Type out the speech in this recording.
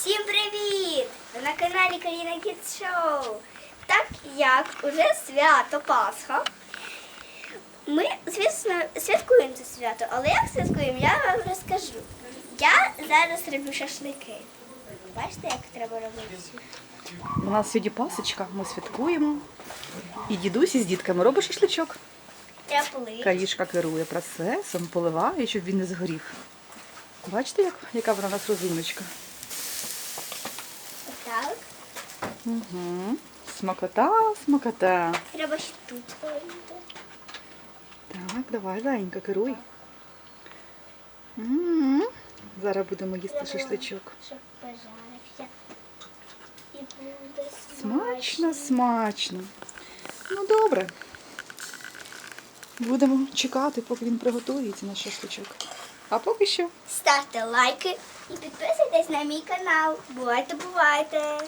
Всім привіт! Ви на каналі Каріна Кіт Шоу. Так як уже свято Пасха. Ми, звісно, святкуємо це свято, але як святкуємо, я вам розкажу. Я зараз роблю шашлики. Бачите, як треба робити? У нас сьогодні пасочка, ми святкуємо. І дідусь із дітками робить шашличок. Треба полити. Каїшка керує процесом, поливає, щоб він не згорів. Бачите, як, яка вона у нас розумничка? Так. Угу. Смакота, смакота. Треба ще тут. Так, давай, Ленька, керуй. М. Зараз будемо їсти шашличок. Щоб пожарився. І буде Смачно, смачно. Ну добре. Будемо чекати, поки він приготується наш шашличок. А поки що Ставте лайки і підписуйтесь на мій канал. Бувайте, бувайте!